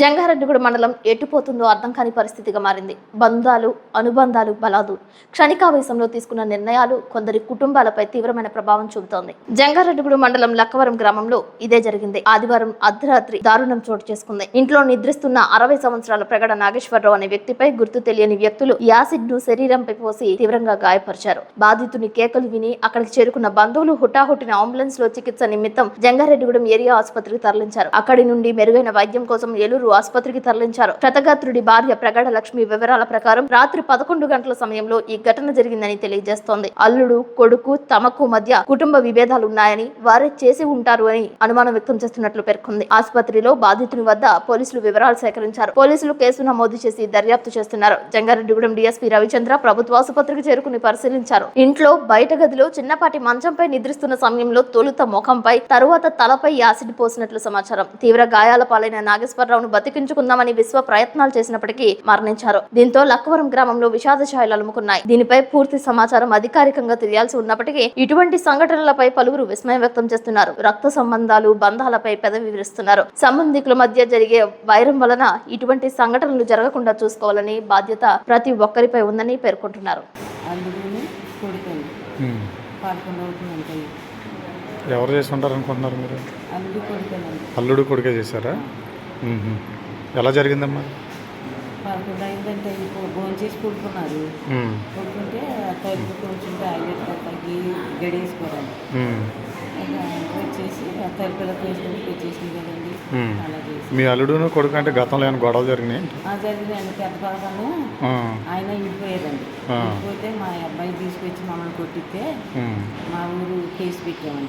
జంగారెడ్డిగూడ మండలం ఎటుపోతుందో అర్థం కాని పరిస్థితిగా మారింది. బంధాలు అనుబంధాలు బలాదు. క్షణికావేశంలో తీసుకున్న నిర్ణయాలు కొందరి కుటుంబాలపై తీవ్రమైన ప్రభావం చూపుతోంది. జంగారెడ్డిగూడ మండలం లక్కవరం గ్రామంలో ఇదే జరిగింది. ఆదివారం అర్ధరాత్రి దారుణం చోటు చేసుకుంది. ఇంట్లో నిద్రిస్తున్న అరవై సంవత్సరాల ప్రగడ నాగేశ్వరరావు అనే వ్యక్తిపై గుర్తు తెలియని వ్యక్తులు యాసిడ్ను శరీరంపై పోసి తీవ్రంగా గాయపరిచారు. బాధితుని కేకలు విని అక్కడికి చేరుకున్న బంధువులు హుటాహుటిన అంబులెన్స్లో చికిత్స నిమిత్తం జంగారెడ్డిగూడెం ఏరియా ఆసుపత్రికి తరలించారు. అక్కడి నుండి మెరుగైన వైద్యం కోసం ఏలూరు ఆసుపత్రికి తరలించారు. క్షతగాత్రుడి భార్య ప్రగాఢ లక్ష్మి వివరాల ప్రకారం రాత్రి పదకొండు గంటల సమయంలో ఈ ఘటన జరిగిందని తెలియజేస్తోంది. అల్లుడు కొడుకు తమకు మధ్య కుటుంబ విభేదాలు ఉన్నాయని వారే చేసి ఉంటారు అని అనుమానం వ్యక్తం చేస్తున్నట్లు పేర్కొంది. ఆసుపత్రిలో బాధితుని వద్ద పోలీసులు వివరాలు సేకరించారు. పోలీసులు కేసు నమోదు చేసి దర్యాప్తు చేస్తున్నారు. జంగారెడ్డిగూడెం డీఎస్పీ రవిచంద్ర ప్రభుత్వ ఆసుపత్రికి చేరుకుని పరిశీలించారు. ఇంట్లో బయట గదిలో చిన్నపాటి మంచంపై నిద్రిస్తున్న సమయంలో తొలుత ముఖంపై తరువాత తలపై యాసిడ్ పోసినట్లు సమాచారం. తీవ్ర గాయాల పాలైన నాగేశ్వరరావును బతికించుకుందామని విశ్వ ప్రయత్నాలు చేసినప్పటికీ మరణించారు. దీంతో లక్కవరం గ్రామంలో విషాద ఛాయలు అలుముకున్నాయి. దీనిపై పూర్తి సమాచారం అధికారికంగా తెలియాల్సి ఉన్నప్పటికీ ఇటువంటి సంఘటనలపై పలువురు విస్మయం వ్యక్తం చేస్తున్నారు. రక్త సంబంధాలు బంధాలపై పెదవి విరుస్తున్నారు సంబంధికుల మధ్య జరిగే వైరం వలన ఇటువంటి సంఘటనలు జరగకుండా చూసుకోవాలని బాధ్యత ప్రతి ఒక్కరిపై ఉందని పేర్కొంటున్నారు. ఎవరు చేసి ఉంటారు అనుకుంటున్నారు మీరు? అల్లుడు కొడుకే చేశారా. ఎలా జరిగిందమ్మా? పదకొండు అయిందంటే భోజనం చేసి పడుకున్నారు. పడుకుంటే తలుపు కొంచెం టాయిలెట్ తగ్గి గడేసుకోవాలి వచ్చేసి తలుపులో వేసుకొని వచ్చేసింది కదండి. అలా చేసి. మీ అల్లుడును కొడుకు అంటే గతంలో ఏమైనా గొడవలు జరిగినాయి? ఆ జరిగిందండి పెద్ద బాబాను ఆ. ఆయన విడిపోయారండి ఆ. విడిపోతే మా అబ్బాయి తీసుకొచ్చి మమ్మల్ని కొట్టిస్తే ఉమ్. మా ఊరు కేసు పెట్టామండి.